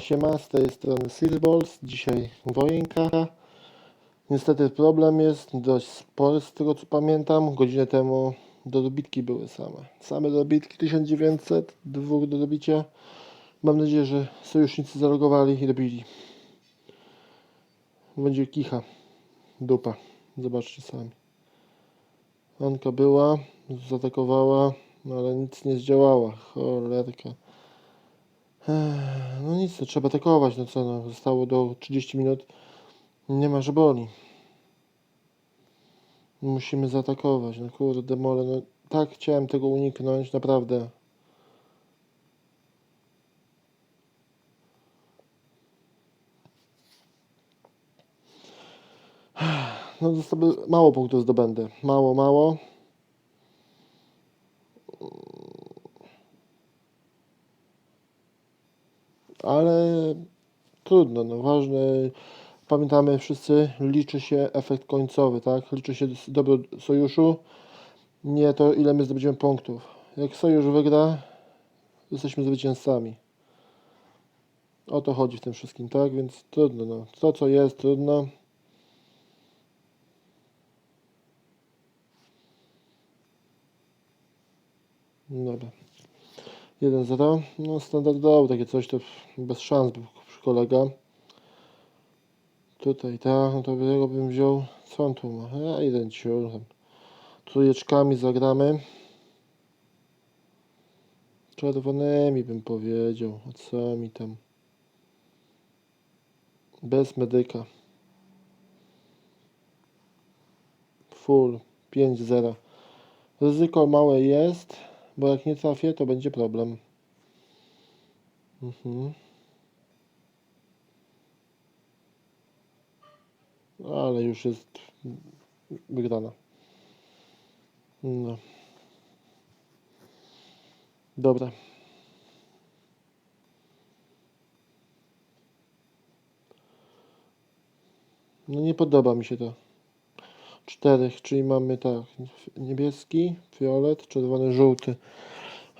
Siema, z tej strony Silballs, dzisiaj wojenka. Niestety problem jest dość spory z tego co pamiętam. Godzinę temu dorobitki były same. Same dorobitki 1900, dwóch do dobicia. Mam nadzieję, że sojusznicy zalogowali i dobili. Będzie kicha, dupa. Zobaczcie sami. Anka była, zaatakowała, ale nic nie zdziałała. Cholerka. No nic, trzeba atakować, no co no, zostało do 30 minut, nie ma, że boli. Musimy zaatakować, no kurde, mole, no tak chciałem tego uniknąć, naprawdę. No zostało, mało punktów zdobędę, mało, mało. ale trudno, no ważne, pamiętamy wszyscy, liczy się efekt końcowy, tak? Liczy się dobro sojuszu, nie to ile my zdobędziemy punktów. Jak sojusz wygra, jesteśmy zwycięzcami. O to chodzi w tym wszystkim, tak? Więc trudno, no. To co jest, trudno. Dobra. 1-0. No standardowo takie coś to bez szans był kolega. Tutaj tak, no to tego bym wziął. Co on tu ma? Ja jeden ciur. Trójeczkami zagramy. Czerwonymi bym powiedział. A co mi tam? Bez medyka. Full. 5-0. Ryzyko małe jest, bo jak nie trafię, to będzie problem. Mhm. Ale już jest wygrana. No. Dobra. No nie podoba mi się to. Czterech, czyli mamy tak, niebieski, fiolet, czerwony, żółty.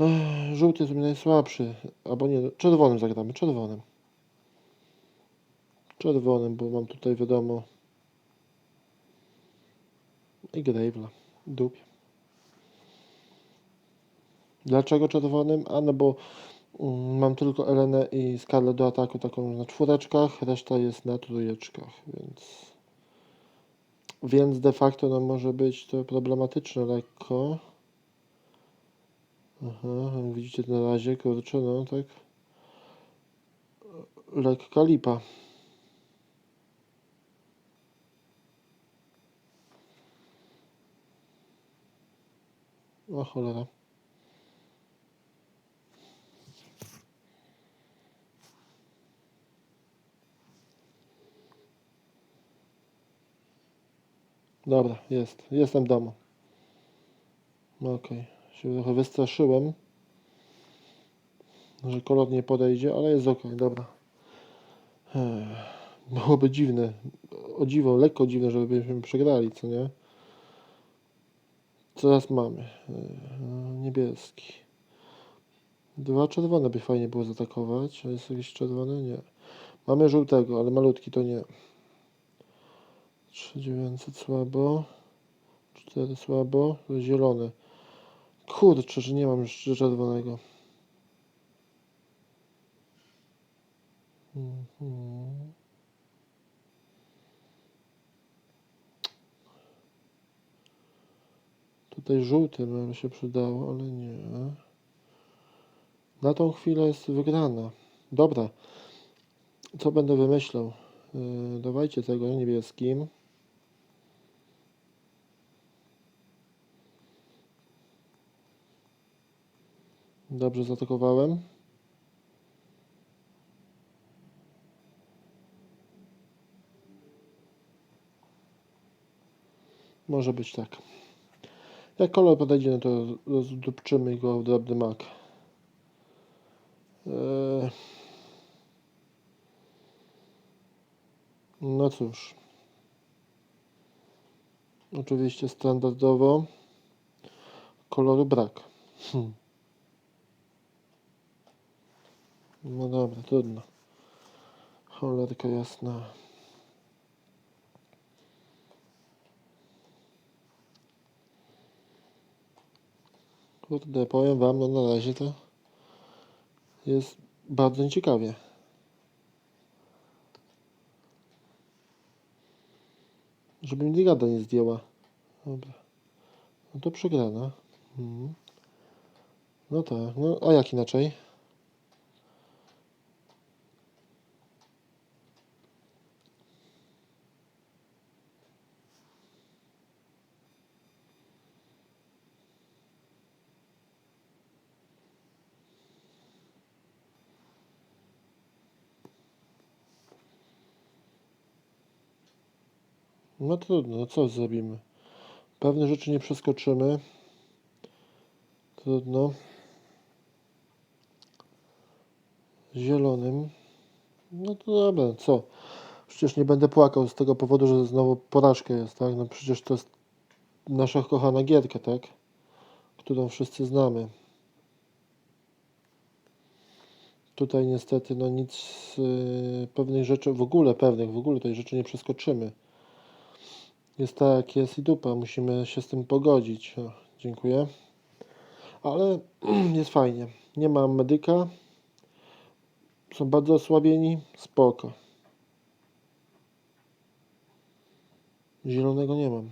Ech, Żółty jest mnie najsłabszy, albo nie, czerwonym zagramy, czerwonym. Czerwonym, bo mam tutaj wiadomo i Grave'la, dupie. Dlaczego czerwonym? A no bo mm, mam tylko Elenę i Scarlet do ataku taką na czwóreczkach, reszta jest na trójeczkach, więc więc de facto no, może być to problematyczne lekko. Aha, widzicie na razie, kurczę, no tak. Lekka lipa. O cholera. Dobra, jest. Jestem w domu. Okej. Się trochę wystraszyłem, że kolor nie podejdzie, ale jest ok, dobra. Byłoby dziwne, o dziwo, lekko dziwne, żebyśmy przegrali, co nie? Co teraz mamy? Ech, Niebieski. Dwa czerwone by fajnie było zaatakować. A jest jakiś czerwony? Nie. Mamy żółtego, ale malutki to nie. 3900 słabo. 4 słabo. Zielone. Kurczę, że nie mam jeszcze czerwonego. Mhm. Tutaj żółty bym się przydało, ale nie. Na tą chwilę jest wygrana. Dobra. Co będę wymyślał? Yy, dawajcie tego niebieskim. Dobrze zaatakowałem. Może być tak. Jak kolor podejdzie, no to rozdupczymy go w drobny mak. Eee... No cóż. Oczywiście standardowo koloru brak. Hmm. No dobra, trudno. Cholerka jasna. Kurde, powiem wam, no na razie to jest bardzo nieciekawie. Żeby mi gada nie zdjęła. Dobra. No to przegrana. Mhm. No tak, no a jak inaczej? No trudno, no co zrobimy? Pewne rzeczy nie przeskoczymy. Trudno. Zielonym. No to dobra, co? Przecież nie będę płakał z tego powodu, że znowu porażka jest, tak? No przecież to jest nasza kochana gierka, tak? Którą wszyscy znamy. Tutaj niestety no nic, yy, pewnych rzeczy, w ogóle pewnych, w ogóle tej rzeczy nie przeskoczymy. Jest tak jest i dupa, musimy się z tym pogodzić. O, dziękuję. Ale jest fajnie. Nie mam medyka. Są bardzo osłabieni. Spoko. Zielonego nie mam.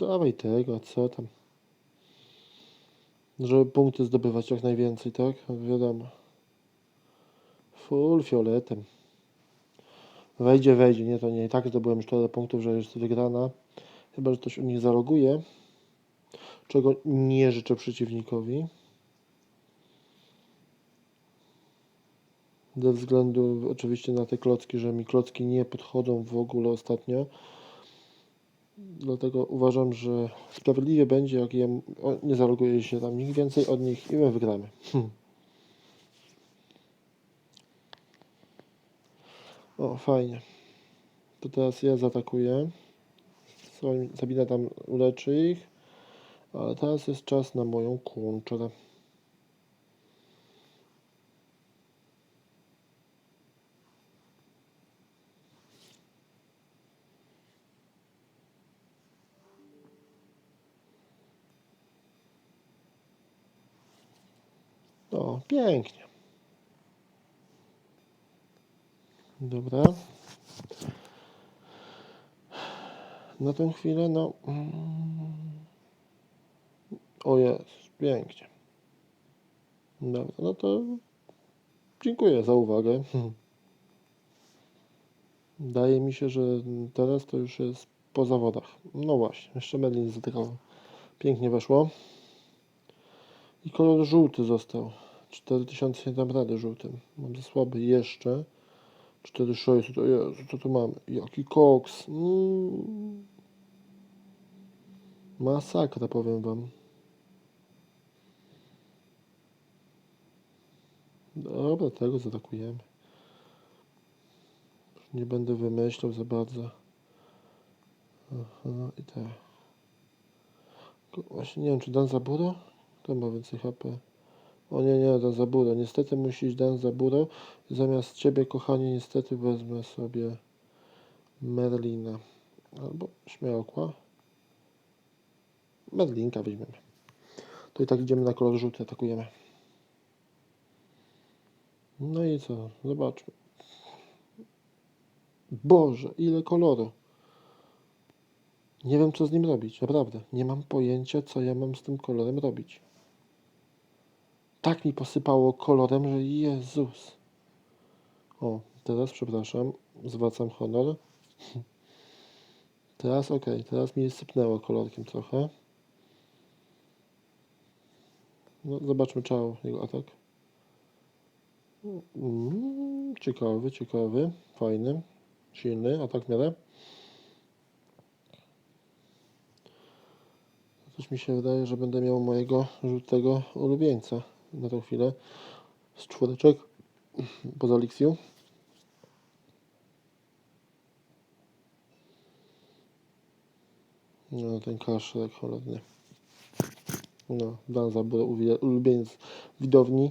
Dawaj tego, co tam? Żeby punkty zdobywać jak najwięcej, tak? Wiadomo. Full fioletem. Wejdzie, wejdzie. Nie, to nie. I tak zdobyłem już tyle punktów, że jest wygrana. Chyba, że ktoś u nich zaloguje. Czego nie życzę przeciwnikowi. Ze względu oczywiście na te klocki, że mi klocki nie podchodzą w ogóle ostatnio. Dlatego uważam, że sprawiedliwie będzie, jak o, nie zaloguje się tam nikt więcej od nich i my wygramy. Hm. O, fajnie. To teraz ja zaatakuję. Sabina tam uleczy ich. Ale teraz jest czas na moją kurczę. O, pięknie. Dobra. Na tę chwilę, no. mm. O jest, pięknie. Dobra, no to dziękuję za uwagę. Wydaje mi się, że teraz to już jest po zawodach. No właśnie, jeszcze Medlin zatykał. Pięknie weszło. I kolor żółty został. 4000 nie dam rady żółtym. Mam za słaby jeszcze. 4600, o Jezu, co tu mamy? Jaki koks. Mm. Masakra, powiem wam. Dobra, tego zaatakujemy. Nie będę wymyślał za bardzo. Aha, i tak. Właśnie nie wiem, czy Dan Zaburo? Kto ma więcej HP? O nie, nie, Dan Zaburo. Niestety musi iść Dan Zaburo. Zamiast ciebie, kochanie, niestety wezmę sobie Merlina. Albo śmiałkła. Merlinka weźmiemy. To i tak idziemy na kolor żółty, atakujemy. No i co? Zobaczmy. Boże, ile koloru. Nie wiem, co z nim robić, naprawdę. Nie mam pojęcia, co ja mam z tym kolorem robić. Tak mi posypało kolorem, że Jezus. O, teraz, przepraszam, zwracam honor. Teraz ok, teraz mi sypnęło kolorkiem trochę. No, zobaczmy czał jego atak. Mm, ciekawy, ciekawy, fajny, silny atak w miarę. Coś mi się wydaje, że będę miał mojego żółtego ulubieńca na tę chwilę z czwóreczek poza Lixiu. No, ten kaszlek cholerny. No, Danza był ulubieniec widowni.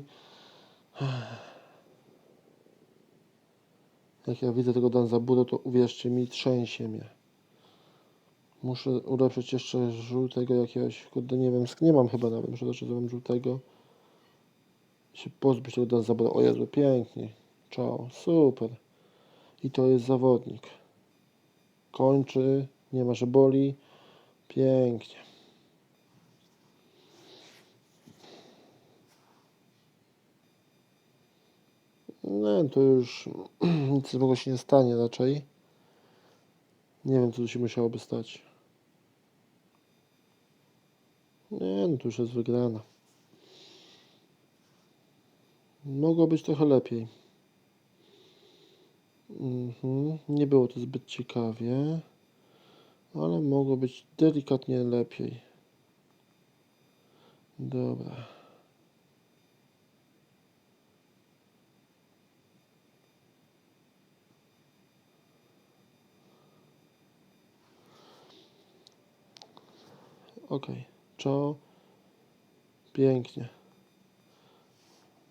Jak ja widzę tego danza Danzaburo, to uwierzcie mi, trzęsie mnie. Muszę ulepszyć jeszcze żółtego jakiegoś, kurde, nie wiem, nie mam chyba nawet, muszę zacząć żółtego. Się pozbyć tego Dan Zabura. O Jezu, pięknie. Ciao, super. I to jest zawodnik. Kończy, nie ma, że boli. Pięknie. No to już nic z się nie stanie raczej. Nie wiem co tu się musiałoby stać. Nie no to już jest wygrana. Mogło być trochę lepiej. Mhm. Nie było to zbyt ciekawie, ale mogło być delikatnie lepiej. Dobra. Ok. Czo. Pięknie.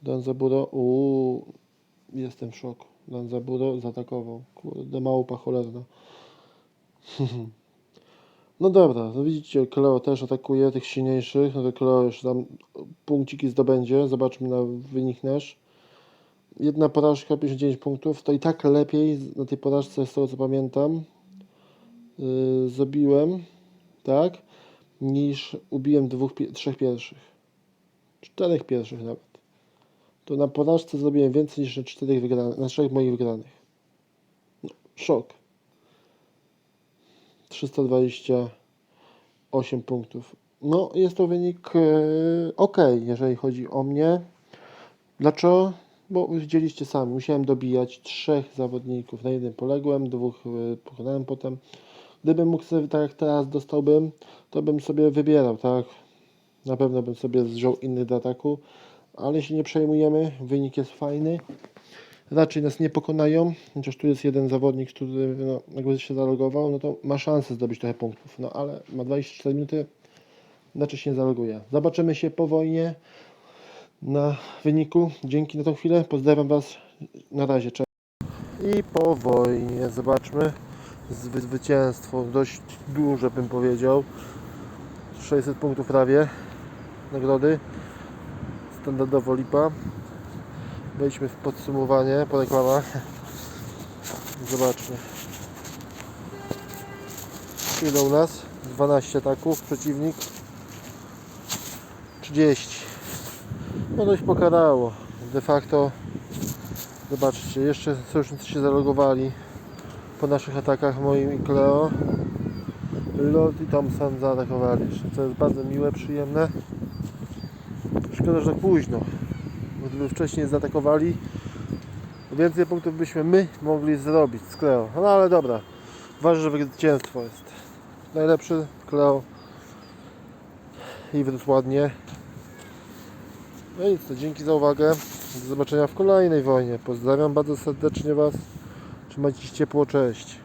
Dan Zaburo. Uuu. Jestem w szoku. Dan Zaburo zaatakował. Kurde, małpa cholerna. No dobra, no widzicie, Kleo też atakuje tych silniejszych. No to Kleo już tam punkciki zdobędzie. Zobaczmy na wynik nasz. Jedna porażka, 59 punktów. To i tak lepiej na tej porażce, z tego co pamiętam, yy, zabiłem, tak, niż ubiłem dwóch, trzech pierwszych. Czterech pierwszych nawet. To na porażce zrobiłem więcej niż na czterech wygranych, na trzech moich wygranych. No, szok. 328 punktów. No, jest to wynik e, ok, jeżeli chodzi o mnie. Dlaczego? Bo widzieliście sami, musiałem dobijać trzech zawodników. Na jednym poległem, dwóch e, pokonałem potem. Gdybym mógł sobie, tak jak teraz dostałbym, to bym sobie wybierał, tak? Na pewno bym sobie wziął innych do ataku, ale się nie przejmujemy, wynik jest fajny. Raczej nas nie pokonają, chociaż tu jest jeden zawodnik, który no, jakby się zalogował, no to ma szansę zdobyć trochę punktów, no ale ma 24 minuty, znaczy się nie zaloguje. Zobaczymy się po wojnie na wyniku. Dzięki na tą chwilę, pozdrawiam Was, na razie, cześć. I po wojnie, zobaczmy, Zwy zwycięstwo, dość duże bym powiedział, 600 punktów prawie, nagrody, standardowo lipa. Wejdźmy w podsumowanie po reklamach. Zobaczmy. Ile u nas? 12 ataków, przeciwnik 30. No dość pokarało. De facto zobaczcie, jeszcze sojusznicy się zalogowali po naszych atakach moim i Cleo. Lord i Thompson zaatakowali co jest bardzo miłe, przyjemne. Szkoda, że tak późno. Gdyby wcześniej zaatakowali, więcej punktów byśmy my mogli zrobić z Cleo. No ale dobra, ważne, że zwycięstwo jest. Najlepszy Cleo i wyrósł ładnie. No i to dzięki za uwagę. Do zobaczenia w kolejnej wojnie. Pozdrawiam bardzo serdecznie Was. Trzymajcie się ciepło, cześć.